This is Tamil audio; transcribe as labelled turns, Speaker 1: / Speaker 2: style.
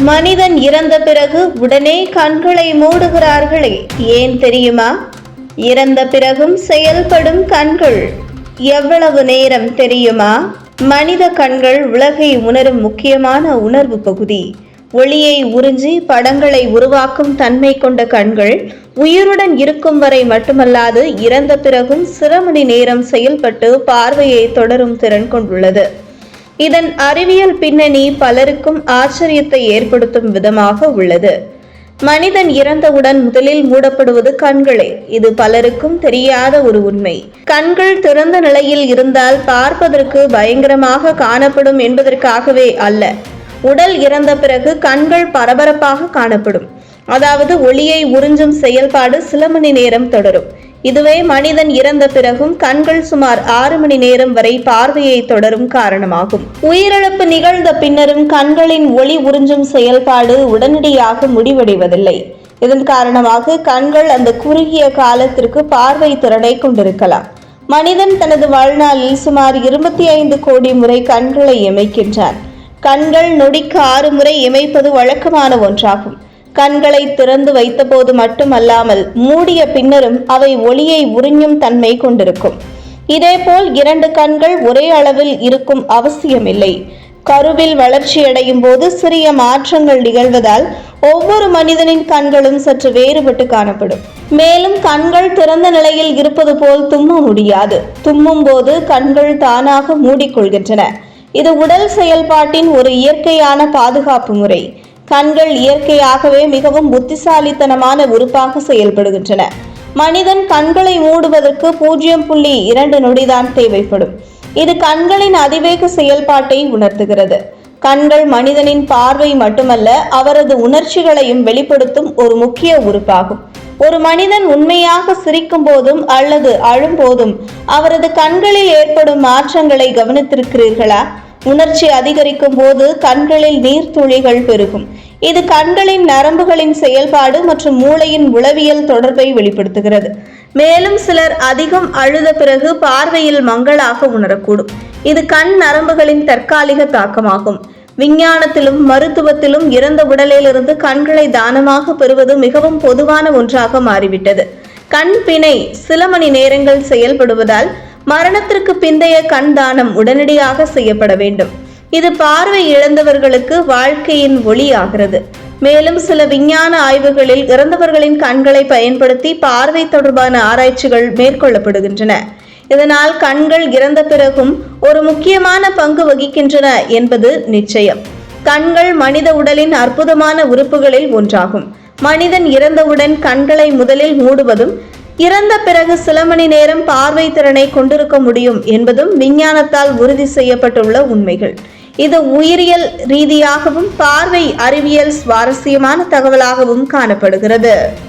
Speaker 1: மனிதன் இறந்த பிறகு உடனே கண்களை மூடுகிறார்களே. ஏன் தெரியுமா? இறந்த பிறகும் செயல்படும் கண்கள். எவ்வளவு நேரம் தெரியுமா? மனித கண்கள் உலகை உணரும் முக்கியமான உணர்வு பகுதி. ஒளியை உறிஞ்சி படங்களை உருவாக்கும் தன்மை கொண்ட கண்கள் உயிருடன் இருக்கும் வரை மட்டுமல்லாது இறந்த பிறகும் சில மணி நேரம் செயல்பட்டு பார்வையை தொடரும் திறன் கொண்டுள்ளது. இதன் அறிவியல் பின்னணி பலருக்கும் ஆச்சரியத்தை ஏற்படுத்தும் விதமாக உள்ளது. மனிதன் இறந்தவுடன் முதலில் மூடப்படுவது கண்களே. இது பலருக்கும் தெரியாத ஒரு உண்மை. கண்கள் திறந்த நிலையில் இருந்தால் பார்ப்பதற்கு பயங்கரமாக காணப்படும் என்பதற்காகவே அல்ல. உடல் இறந்த பிறகு கண்கள் பரபரப்பாக காணப்படும். அதாவது ஒளியை உறிஞ்சும் செயல்பாடு சில மணி நேரம் தொடரும். இதுவே மனிதன் இறந்த பிறகும் கண்கள் சுமார் ஆறு மணி நேரம் வரை பார்வையை தொடரும் காரணமாகும். உயிரிழப்பு நிகழ்ந்த பின்னரும் கண்களின் ஒளி உறிஞ்சும் செயல்பாடு உடனடியாக முடிவடைவதில்லை. இதன் காரணமாக கண்கள் அந்த குறுகிய காலத்திற்கு பார்வை திறனை கொண்டிருக்கலாம். மனிதன் தனது வாழ்நாளில் சுமார் இருபத்தி ஐந்து கோடி முறை கண்களை இமைக்கின்றான். கண்கள் நொடிக்கு ஆறு முறை இமைப்பது வழக்கமான ஒன்றாகும். கண்களை திறந்து வைத்தபோது மட்டுமல்லாமல் மூடிய பின்னரும் அவை ஒளியை உறிஞ்சும் தன்மை கொண்டிருக்கும். இதேபோல் இரண்டு கண்கள் ஒரே அளவில் இருக்கும் அவசியமில்லை. கருவில் வளர்ச்சியடையும் போது சிறிய மாற்றங்கள் நிகழ்வதால் ஒவ்வொரு மனிதனின் கண்களும் சற்று வேறுபட்டு காணப்படும். மேலும் கண்கள் திறந்த நிலையில் இருப்பது போல் தும்ம முடியாது. தும்மும் போது கண்கள் தானாக மூடிக்கொள்கின்றன. இது உடல் செயல்பாட்டின் ஒரு இயற்கையான பாதுகாப்பு முறை. கண்கள் இயற்கையாகவே மிகவும் புத்திசாலித்தனமான உறுப்பாக செயல்படுகின்றன. மனிதன் கண்களை மூடுவதற்கு பூஜ்ஜியம் புள்ளி இரண்டு நொடிதான் தேவைப்படும். இது கண்களின் அதிவேக செயல்பாட்டை உணர்த்துகிறது. கண்கள் மனிதனின் பார்வை மட்டுமல்ல அவரது உணர்ச்சிகளையும் வெளிப்படுத்தும் ஒரு முக்கிய உறுப்பாகும். ஒரு மனிதன் உண்மையாக சிரிக்கும் போதும் அல்லது அழும்போதும் அவரது கண்களில் ஏற்படும் மாற்றங்களை கவனித்திருக்கிறீர்களா? உணர்ச்சி அதிகரிக்கும் போது கண்களில் நீர்த்துளிகள் பெருகும். இது கண்களின் நரம்புகளின் செயல்பாடு மற்றும் மூளையின் உளவியல் தொடர்பை வெளிப்படுத்துகிறது. மேலும் சிலர் அதிகம் அழுத பிறகு பார்வையில் மங்களாக உணரக்கூடும். இது கண் நரம்புகளின் தற்காலிக தாக்கமாகும். விஞ்ஞானத்திலும் மருத்துவத்திலும் இறந்த உடலிலிருந்து கண்களை தானமாக பெறுவது மிகவும் பொதுவான ஒன்றாக மாறிவிட்டது. கண் பிணை சில மணி நேரங்கள் செயல்படுவதால் மரணத்திற்கு பிந்தைய கண் தானம் உடனடியாக செய்யப்பட வேண்டும். இது பார்வை இழந்தவர்களுக்கு வாழ்க்கையின் ஒளியாகிறது. மேலும் சில விஞ்ஞான ஆய்வுகளில் இறந்தவர்களின் கண்களை பயன்படுத்தி பார்வை தொடர்பான ஆராய்ச்சிகள் மேற்கொள்ளப்படுகின்றன. இதனால் கண்கள் இறந்த பிறகும் ஒரு முக்கியமான பங்கு வகிக்கின்றன என்பது நிச்சயம். கண்கள் மனித உடலின் அற்புதமான உறுப்புகளில் ஒன்றாகும். மனிதன் இறந்தவுடன் கண்களை முதலில் மூடுவதும் இறந்த பிறகு சில மணி நேரம் பார்வை திறனை கொண்டிருக்க முடியும் என்பதும் விஞ்ஞானத்தால் உறுதி செய்யப்பட்டுள்ள உண்மைகள். இது உயிரியல் ரீதியாகவும் பார்வை அறிவியல் சுவாரஸ்யமான தகவலாகவும் காணப்படுகிறது.